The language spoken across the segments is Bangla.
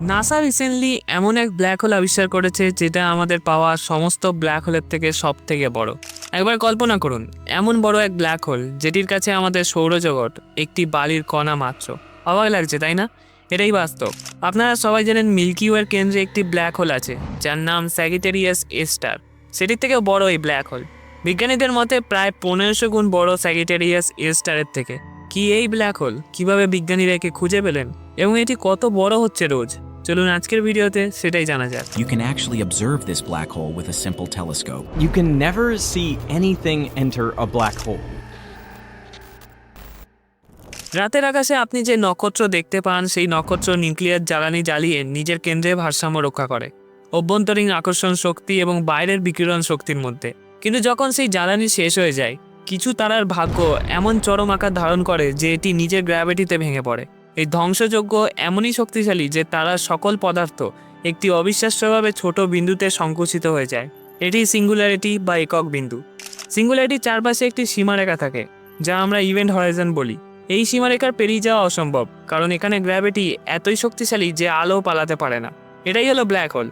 নাসা রিসেন্টলি এমন এক ব্ল্যাক হোল আবিষ্কার করেছে যেটা আমাদের পাওয়া সমস্ত ব্ল্যাক হোলের থেকে সব থেকে বড়। একবার কল্পনা করুন, এমন বড় এক ব্ল্যাক হোল যেটির কাছে আমাদের সৌরজগৎ একটি বালির কণা মাত্র। অবাক লাগছে, তাই না? এটাই বাস্তব। আপনারা সবাই জানেন মিল্কি ওয়ের কেন্দ্রে একটি ব্ল্যাক হোল আছে, যার নাম স্যাগিটেরিয়াস স্টার সেটির থেকেও বড় এই ব্ল্যাক হোল বিজ্ঞানীদের মতে প্রায় পনেরোশো গুণ বড় স্যাগিটেরিয়াস স্টারের থেকে। কি এই ব্ল্যাক হোল কীভাবে বিজ্ঞানীরা একে খুঁজে পেলেন? এবং এটি কত বড় হচ্ছে রোজ? চলুন আজকের ভিডিওতে সেটাই জানা যাক You can actually observe this black hole with a simple telescope. You can never see anything enter a black hole. রাতের আকাশে আপনি যে নক্ষত্র দেখতে পান সেই নক্ষত্র নিউক্লিয়ার জ্বালানি জ্বালিয়ে নিজের কেন্দ্রে ভারসাম্য রক্ষা করে অভ্যন্তরীণ আকর্ষণ শক্তি এবং বাইরের বিকিরণ শক্তির মধ্যে কিন্তু যখন সেই জ্বালানি শেষ হয়ে যায় কিছু তারার ভাগ্য এমন চরম আকার ধারণ করে যে এটি নিজের গ্র্যাভিটিতে ভেঙে পড়ে এই ধ্বংসযোগ্য এমনই শক্তিশালী যে তারা সকল পদার্থ একটি অবিশ্বাস্যভাবে ছোট বিন্দুতে সংকুচিত হয়ে যায়। এটি সিঙ্গুলারিটি বা একক বিন্দু। সিঙ্গুলারিটির চারপাশে একটি সীমারেখা থাকে, যা আমরা ইভেন্ট হরাইজন বলি। এই সীমারেখার পেরিয়ে যাওয়া অসম্ভব, কারণ এখানে গ্র্যাভিটি এতই শক্তিশালী যে আলো পালাতে পারে না। এটাই হলো ব্ল্যাক হোল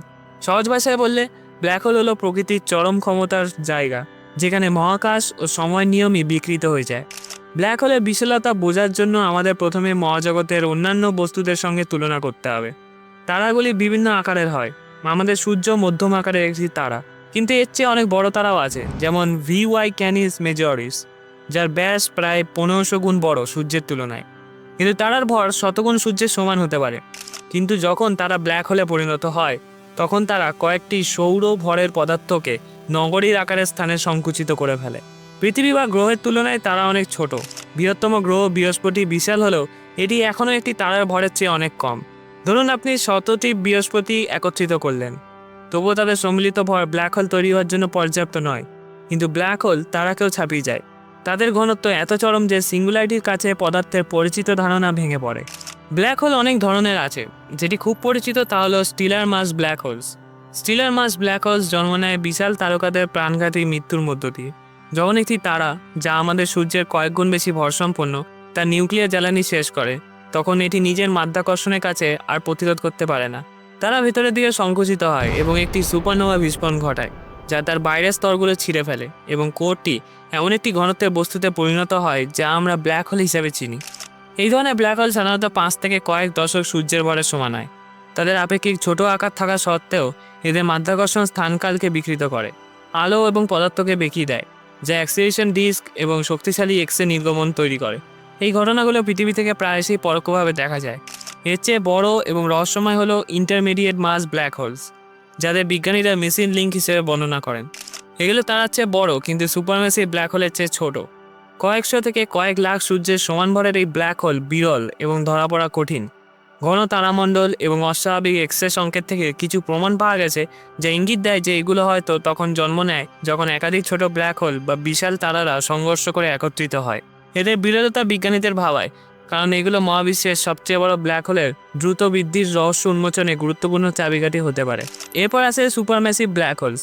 সহজ ভাষায় বললে ব্ল্যাক হোল হলো প্রকৃতির চরম ক্ষমতার জায়গা, যেখানে মহাকাশ ও সময় নিয়মই বিকৃত হয়ে যায়। ব্ল্যাক হোলের বিশালতা বোঝার জন্য আমাদের প্রথমে মহাজগতের অন্যান্য বস্তুদের সঙ্গে তুলনা করতে হবে। তারাগুলি বিভিন্ন আকারের হয়। আমাদের সূর্য মধ্যম আকারের একটি তারা। কিন্তু এর চেয়ে অনেক বড় তারাও আছে, যেমন ভি ওয়াই ক্যানিস মেজরিস যার ব্যাস প্রায় পনেরোশো গুণ বড় সূর্যের তুলনায়। কিন্তু তারার ভর শতগুণ সূর্যের সমান হতে পারে। কিন্তু যখন তারা ব্ল্যাক হোলে পরিণত হয়, তখন তারা কয়েকটি সৌর ভরের পদার্থকে নগরীর আকারের স্থানে সংকুচিত করে ফেলে। পৃথিবী বা গ্রহের তুলনায় তারা অনেক ছোট। বৃহত্তম গ্রহ বৃহস্পতি বিশাল হলেও এটি এখনও একটি তারার ভরের চেয়ে অনেক কম। ধরুন আপনি শতটি বৃহস্পতি একত্রিত করলেন। তবুও তাদের সম্মিলিত ভর ব্ল্যাক হোল তৈরি হওয়ার জন্য পর্যাপ্ত নয়। কিন্তু ব্ল্যাক হোল তারাকেও ছাপিয়ে যায়। তাদের ঘনত্ব এত চরম যে সিঙ্গুলারিটির কাছে পদার্থের পরিচিত ধারণা ভেঙে পড়ে। ব্ল্যাক হোল অনেক ধরনের আছে। যেটি খুব পরিচিত তা হলো stellar mass black holes. Stellar mass black holes জন্ম নেয় বিশাল তারকাদের প্রাণঘাতী মৃত্যুর মধ্য দিয়ে। যখন একটি তারা, যা আমাদের সূর্যের কয়েক গুণ বেশি ভরসম্পন্ন তার নিউক্লিয়ার জ্বালানি শেষ করে, তখন এটি নিজের মাধ্যাকর্ষণের কাছে আর প্রতিরোধ করতে পারে না। তারা ভেতরের দিকে সংকুচিত হয় এবং একটি সুপারনোভা বিস্ফোরণ ঘটায়, যা তার বাইরের স্তরগুলো ছিঁড়ে ফেলে এবং কোরটি এমন একটি ঘনত্বের বস্তুতে পরিণত হয়, যা আমরা ব্ল্যাক হোল হিসেবে চিনি। এই ধরনের ব্ল্যাক হোল সাধারণত পাঁচ থেকে কয়েক দশক সূর্যের ভরের সমান হয়। তাদের আপেক্ষিক ছোট আকার থাকা সত্ত্বেও এদের মাধ্যাকর্ষণ স্থানকালকে বিকৃত করে, আলো এবং পদার্থকে বেঁকিয়ে দেয়। যা অ্যাক্সিলেশন ডিস্ক এবং শক্তিশালী এক্সে নির্গমন তৈরি করে। এই ঘটনাগুলো পৃথিবী থেকে প্রায়শই পরোক্ষভাবে দেখা যায়। এর চেয়ে বড় এবং রহস্যময় হলো ইন্টারমিডিয়েট মাস ব্ল্যাক হোলস যাদের বিজ্ঞানীরা মেশিন লিঙ্ক হিসেবে বর্ণনা করেন। এগুলো তার চেয়ে বড়, কিন্তু সুপারমেসি ব্ল্যাক হোলের চেয়ে ছোট। কয়েকশো থেকে কয়েক লাখ সূর্যের সমান ভরের এই ব্ল্যাক হোল বিরল এবং ধরা পড়া কঠিন। ঘন তারামণ্ডল এবং অস্বাভাবিক এক্সরে সংকেত থেকে কিছু প্রমাণ পাওয়া গেছে যা ইঙ্গিত দেয় যে এগুলো হয়তো তখন জন্ম নেয় যখন একাধিক ছোট ব্ল্যাক হোল বা বিশাল তারারা সংঘর্ষ করে একত্রিত হয়। এদের বিরলতা বিজ্ঞানীদের ভাবায়, কারণ এগুলো মহাবিশ্বের সবচেয়ে বড় ব্ল্যাক হোলের দ্রুত বৃদ্ধির রহস্য উন্মোচনে গুরুত্বপূর্ণ চাবিকাঠি হতে পারে। এরপর আছে সুপারম্যাসিভ ব্ল্যাক হোলস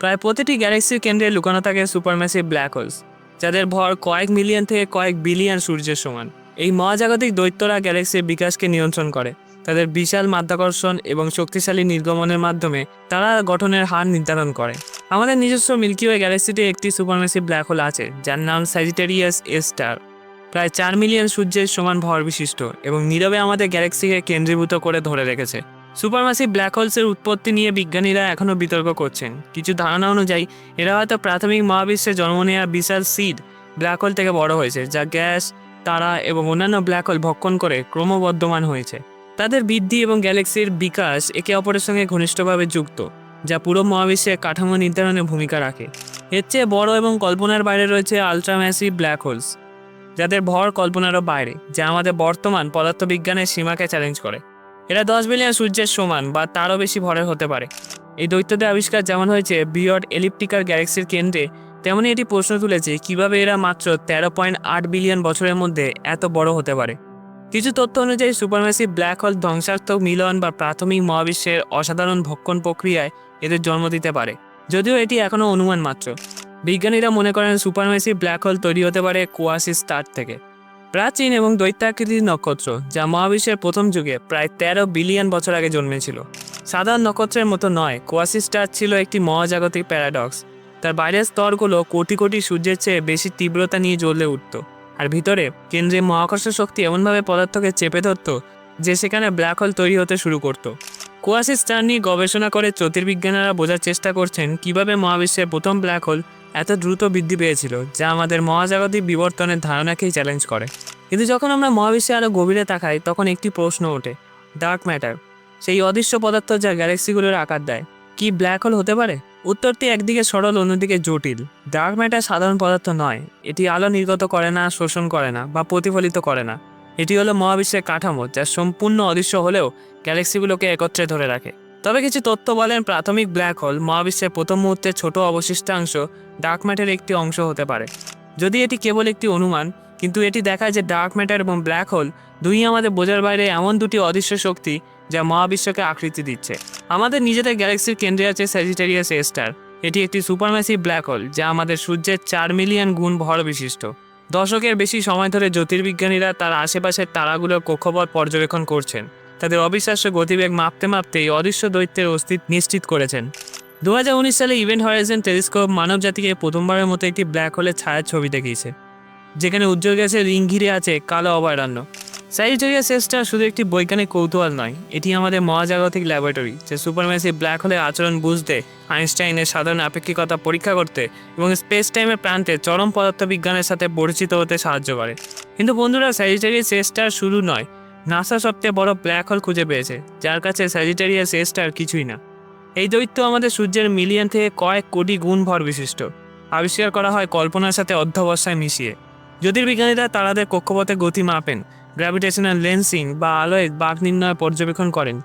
প্রায় প্রতিটি গ্যালাক্সির কেন্দ্রে লুকানো থাকে সুপারম্যাসিভ ব্ল্যাক হোলস যাদের ভর কয়েক মিলিয়ন থেকে কয়েক বিলিয়ন সূর্যের সমান। এই মহাজাগতিক দৈত্যরা গ্যালাক্সির বিকাশকে নিয়ন্ত্রণ করে। তাদের বিশাল মাধ্যাকর্ষণ এবং শক্তিশালী নির্গমনের মাধ্যমে তারা গঠনের হার নির্ধারণ করে। আমাদের নিজস্ব মিল্কি ওয়ে গ্যালাক্সিতে একটি সুপারম্যাসিভ ব্ল্যাক হোল আছে, যার নাম স্যাজিটেরিয়াস এ স্টার প্রায় চার মিলিয়ন সূর্যের সমান ভর বিশিষ্ট এবং নীরবে আমাদের গ্যালাক্সিকে কেন্দ্রীভূত করে ধরে রেখেছে। সুপারমাসিভ ব্ল্যাক হোলসের উৎপত্তি নিয়ে বিজ্ঞানীরা এখনও বিতর্ক করছেন। কিছু ধারণা অনুযায়ী, এরা হয়তো প্রাথমিক মহাবিশ্বে জন্ম নেওয়া বিশাল সিড ব্ল্যাক হোল থেকে বড় হয়েছে, যা গ্যাস তারা এবং অন্যান্য ব্ল্যাক হোল ভক্ষণ করে ক্রমবর্ধমান হয়েছে। তাদের বৃদ্ধি এবং গ্যালাক্সির বিকাশ একে অপরের সঙ্গে ঘনিষ্ঠভাবে যুক্ত, যা পুরো মহাবিশ্বের কাঠামো নির্ধারণে ভূমিকা রাখে। এর চেয়ে বড় এবং কল্পনার বাইরে রয়েছে আলট্রাম্যাসিভ ব্ল্যাক হোলস যাদের ভর কল্পনারও বাইরে, যা আমাদের বর্তমান পদার্থবিজ্ঞানের সীমাকে চ্যালেঞ্জ করে। এরা দশ বিলিয়ন সূর্যের সমান বা তারও বেশি ভরের হতে পারে। এই দৈত্যদের আবিষ্কার যেমন হয়েছে বিয়ড এলিপ্টিক্যাল গ্যালাক্সির কেন্দ্রে তেমনই এটি প্রশ্ন তুলেছে, কীভাবে এরা মাত্র তেরো পয়েন্ট আট বিলিয়ন বছরের মধ্যে এত বড় হতে পারে? কিছু তথ্য অনুযায়ী, সুপারম্যাসিভ ব্ল্যাক হোল ধ্বংসাত্মক মিলন বা প্রাথমিক মহাবিশ্বের অসাধারণ ভক্ষণ প্রক্রিয়ায় এদের জন্ম দিতে পারে, যদিও এটি এখনও অনুমান মাত্র। বিজ্ঞানীরা মনে করেন, সুপারম্যাসিভ ব্ল্যাক হোল তৈরি হতে পারে কোয়াসি স্টার থেকে। প্রাচীন এবং দৈত্যাকৃতির নক্ষত্র, যা মহাবিশ্বের প্রথম যুগে প্রায় তেরো বিলিয়ন বছর আগে জন্মেছিল। সাধারণ নক্ষত্রের মতো নয় কোয়াসি স্টার ছিল একটি মহাজাগতিক প্যারাডক্স। তার বাইরের স্তরগুলো কোটি কোটি সূর্যের চেয়ে বেশি তীব্রতা নিয়ে জ্বলে উঠত। আর ভিতরে কেন্দ্রে মহাকর্ষ শক্তি এমনভাবে পদার্থকে চেপে ধরত যে সেখানে ব্ল্যাক হোল তৈরি হতে শুরু করত। কোয়াসি স্টার নিয়ে গবেষণা করে জ্যোতির্বিজ্ঞানীরা বোঝার চেষ্টা করছেন কীভাবে মহাবিশ্বের প্রথম ব্ল্যাক হোল এত দ্রুত বৃদ্ধি পেয়েছিল, যা আমাদের মহাজাগতিক বিবর্তনের ধারণাকেই চ্যালেঞ্জ করে। কিন্তু যখন আমরা মহাবিশ্বে আরও গভীরে তাকাই, তখন একটি প্রশ্ন ওঠে ডার্ক ম্যাটার সেই অদৃশ্য পদার্থ যা গ্যালাক্সিগুলোর আকার দেয়, কি ব্ল্যাক হোল হতে পারে? উত্তরটি একদিকে সরল, অন্যদিকে জটিল। ডার্ক ম্যাটার সাধারণ পদার্থ নয়। এটি আলো নির্গত করে না, শোষণ করে না বা প্রতিফলিত করে না। এটি হলো মহাবিশ্বের কাঠামো, যা সম্পূর্ণ অদৃশ্য হলেও গ্যালাক্সিগুলোকে একত্রে ধরে রাখে। তবে কিছু তথ্য বলেন প্রাথমিক ব্ল্যাক হোল মহাবিশ্বের প্রথম মুহূর্তে ছোট অবশিষ্টাংশ ডার্ক ম্যাটারের একটি অংশ হতে পারে। যদি এটি কেবল একটি অনুমান, কিন্তু এটি দেখায় যে ডার্ক ম্যাটার এবং ব্ল্যাক হোল দুই আমাদের বোঝার বাইরে এমন দুটি অদৃশ্য শক্তি যা মহাবিশ্বকে আকৃতি দিচ্ছে। আমাদের নিজেদের গ্যালাক্সির কেন্দ্রে আছে স্যাজিটেরিয়াস স্টার এটি একটি সুপারম্যাসিভ ব্ল্যাক হোল যা আমাদের সূর্যের চার মিলিয়ন গুণ ভর বিশিষ্ট। দশকের বেশি সময় ধরে জ্যোতির্বিজ্ঞানীরা তার আশেপাশের তারাগুলোর কক্ষপথ পর্যবেক্ষণ করছেন। তাদের অবিশ্বাস্য গতিবেগ মাপতে মাপতে এই অদৃশ্য দৈত্যের অস্তিত্ব নিশ্চিত করেছেন। দু হাজার উনিশ সালে ইভেন্ট হরাইজন টেলিস্কোপ মানব জাতিকে প্রথমবারের মতো একটি ব্ল্যাক হোলের ছায়ার ছবি দেখিয়েছে। যেখানে উজ্জ্বল গ্যাসের রিং ঘিরে আছে কালো অভয়ারণ্য। স্যাজিটেরিয়াস এসটা শুধু একটি বৈজ্ঞানিক কৌতূহল নয়, এটি আমাদের মহাজাগতিক ল্যাবরেটরি যে সুপারম্যাসিভ ব্ল্যাক হোলের আচরণ বুঝতে আইনস্টাইনের সাধারণ আপেক্ষিকতা পরীক্ষা করতে এবং স্পেস টাইমের প্রান্তে চরম পদার্থবিজ্ঞানের সাথে পরিচিত হতে সাহায্য করে। কিন্তু বন্ধুরা স্যাজিটেরিয়াস এসটার শুরু নয় নাসা সবচেয়ে বড় ব্ল্যাক হোল খুঁজে পেয়েছে, যার কাছে স্যাজিটেরিয়াস এসটার কিছুই না। এই দৈত্য আমাদের সূর্যের মিলিয়ন থেকে কয়েক কোটি গুণ ভর বিশিষ্ট। আবিষ্কার করা হয় কল্পনার সাথে অধ্যবসায় মিশিয়ে। জ্যোতির্বিজ্ঞানীরা তারাদের কক্ষপথে গতি মাপেন গ্র্যাভিটেশনাল লেন্সিং বা আলোয় বাঘ নির্ণয় পর্যবেক্ষণ করেন।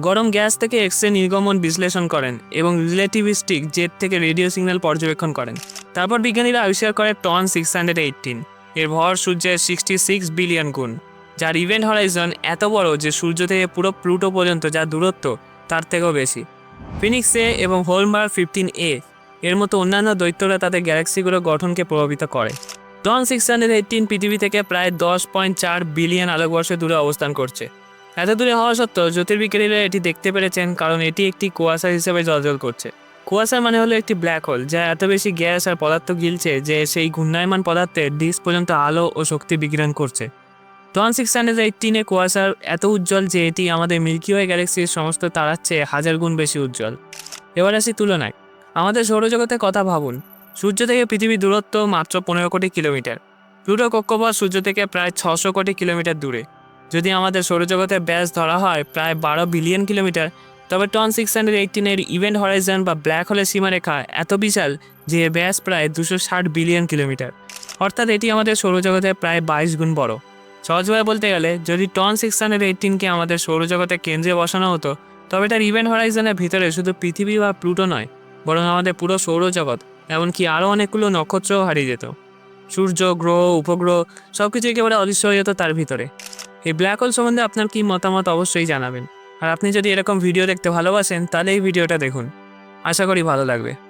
গরম গ্যাস থেকে এক্সরে নির্গমন বিশ্লেষণ করেন এবং রিলেটিভিস্টিক জেট থেকে রেডিও সিগন্যাল পর্যবেক্ষণ করেন। তারপর বিজ্ঞানীরা আবিষ্কার করে টন সিক্স হান্ড্রেড এইটিন এর ভর সূর্যের সিক্সটি সিক্স বিলিয়ন গুণ। যার ইভেন্ট হরাইজন এত বড় যে সূর্য থেকে পুরো প্লুটো পর্যন্ত যা দূরত্ব, তার থেকেও বেশি। ফিনিক্স এ এবং হোলমার্ক ফিফটিন এ এর মতো অন্যান্য দৈত্যরা তাদের গ্যালাক্সিগুলোর গঠনকে প্রভাবিত করে। ডন সিক্স হান্ড্রেড এইটিন পৃথিবী থেকে প্রায় দশ পয়েন্ট চার বিলিয়ন আলোকবর্ষ দূরে অবস্থান করছে। এত দূরে হওয়া সত্ত্বেও জ্যোতির্বিজ্ঞানীরা এটি দেখতে পেরেছেন কারণ এটি একটি কুয়াশা হিসেবে জলজল করছে। কুয়াশা মানে হলো একটি ব্ল্যাক হোল যা এত বেশি গ্যাস আর পদার্থ গিলছে যে সেই ঘূর্ণায়মান পদার্থের ডিস্ক পর্যন্ত আলো ও শক্তি বিকিরণ করছে। টন সিক্স হান্ড্রেড এইটিনে কুয়াশার এত উজ্জ্বল যে এটি আমাদের মিল্কি ওয়ে গ্যালাক্সির সমস্ত তারার চেয়ে হাজার গুণ বেশি উজ্জ্বল। এবার আসি তুলনায়। আমাদের সৌরজগতের কথা ভাবুন। সূর্য থেকে পৃথিবীর দূরত্ব মাত্র পনেরো কোটি কিলোমিটার। প্লুটো কক্ষপথ সূর্য থেকে প্রায় ছশো কোটি কিলোমিটার দূরে। যদি আমাদের সৌরজগতের ব্যাস ধরা হয় প্রায় বারো বিলিয়ন কিলোমিটার, তবে টন সিক্স হান্ড্রেড এইটিনের ইভেন্ট হরাইজন বা ব্ল্যাক হোলের সীমারেখা এত বিশাল যে ব্যাস প্রায় দুশো ষাট বিলিয়ন কিলোমিটার। অর্থাৎ এটি আমাদের সৌরজগতের প্রায় বাইশ গুণ বড়। সহজভাবে বলতে গেলে, যদি টন সিক্স হান্ড্রেড এইটিনকে আমাদের সৌরজগতের কেন্দ্রে বসানো হতো, তবে তার ইভেন্ট হরাইজনের ভিতরে শুধু পৃথিবী বা প্লুটো নয়, বরং আমাদের পুরো সৌরজগৎ। এমনকি আরও অনেকগুলো নক্ষত্রও হারিয়ে যেত। সূর্য, গ্রহ, উপগ্রহ সব কিছু একেবারে অদৃশ্য হয়ে যেত তার ভিতরে। এই ব্ল্যাক হোল সম্বন্ধে আপনার কি মতামত অবশ্যই জানাবেন। আর আপনি যদি এরকম ভিডিও দেখতে ভালোবাসেন, তাহলে এই ভিডিওটা দেখুন। আশা করি ভালো লাগবে।